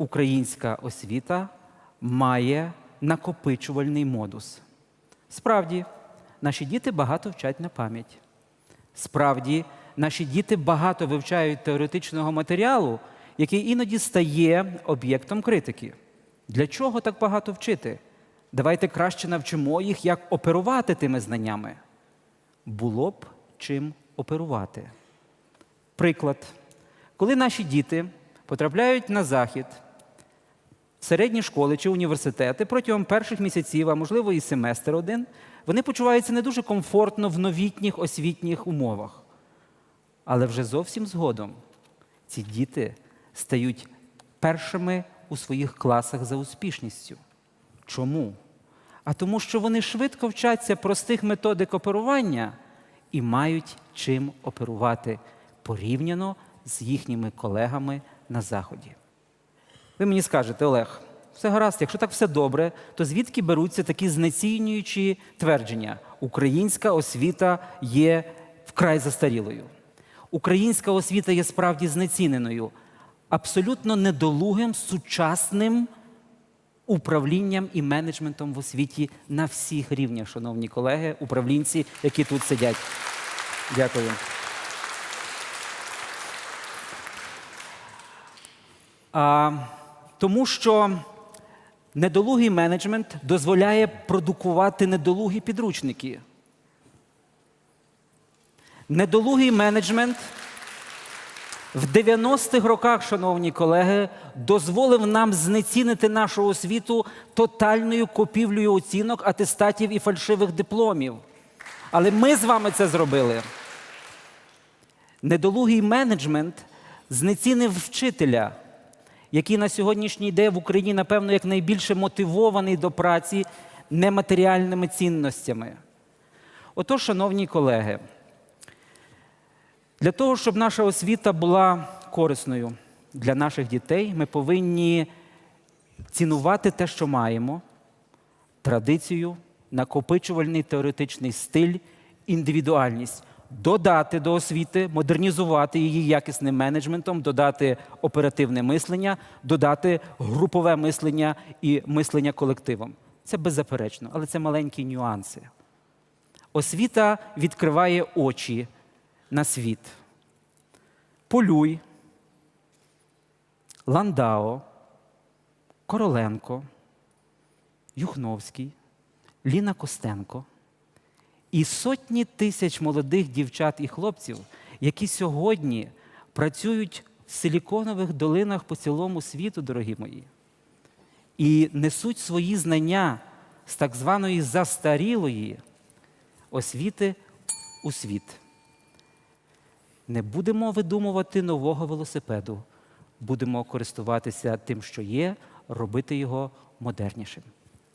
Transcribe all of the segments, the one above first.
українська освіта має накопичувальний модус. Справді, наші діти багато вчать на пам'ять. Справді, наші діти багато вивчають теоретичного матеріалу, який іноді стає об'єктом критики. Для чого так багато вчити? Давайте краще навчимо їх, як оперувати тими знаннями. Було б чим оперувати. Приклад. Коли наші діти потрапляють на захід, середні школи чи університети протягом перших місяців, а можливо і семестр один, вони почуваються не дуже комфортно в новітніх освітніх умовах. Але вже зовсім згодом ці діти стають першими у своїх класах за успішністю. Чому? А тому, що вони швидко вчаться простих методик оперування і мають чим оперувати порівняно з їхніми колегами на Заході. Ви мені скажете, Олег, все гаразд, якщо так все добре, то звідки беруться такі знецінюючі твердження? Українська освіта є вкрай застарілою. Українська освіта є справді знеціненою, абсолютно недолугим сучасним управлінням і менеджментом в освіті на всіх рівнях, шановні колеги, управлінці, які тут сидять. Дякую. А, тому що недолугий менеджмент дозволяє продукувати недолугі підручники. Недолугий менеджмент в 90-х роках, шановні колеги, дозволив нам знецінити нашу освіту тотальною купівлею оцінок, атестатів і фальшивих дипломів. Але ми з вами це зробили. Недолугий менеджмент знецінив вчителя, який на сьогоднішній день в Україні, напевно, як найбільше мотивований до праці нематеріальними цінностями. Отож, шановні колеги, для того, щоб наша освіта була корисною для наших дітей, ми повинні цінувати те, що маємо, традицію, накопичувальний теоретичний стиль, індивідуальність, додати до освіти, модернізувати її якісним менеджментом, додати оперативне мислення, додати групове мислення і мислення колективом. Це беззаперечно, але це маленькі нюанси. Освіта відкриває очі на світ. Полюй, Ландао, Короленко, Юхновський, Ліна Костенко і сотні тисяч молодих дівчат і хлопців, які сьогодні працюють в силіконових долинах по цілому світу, дорогі мої, і несуть свої знання з так званої застарілої освіти у світ. Не будемо видумувати нового велосипеду, будемо користуватися тим, що є, робити його модернішим.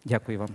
Дякую вам.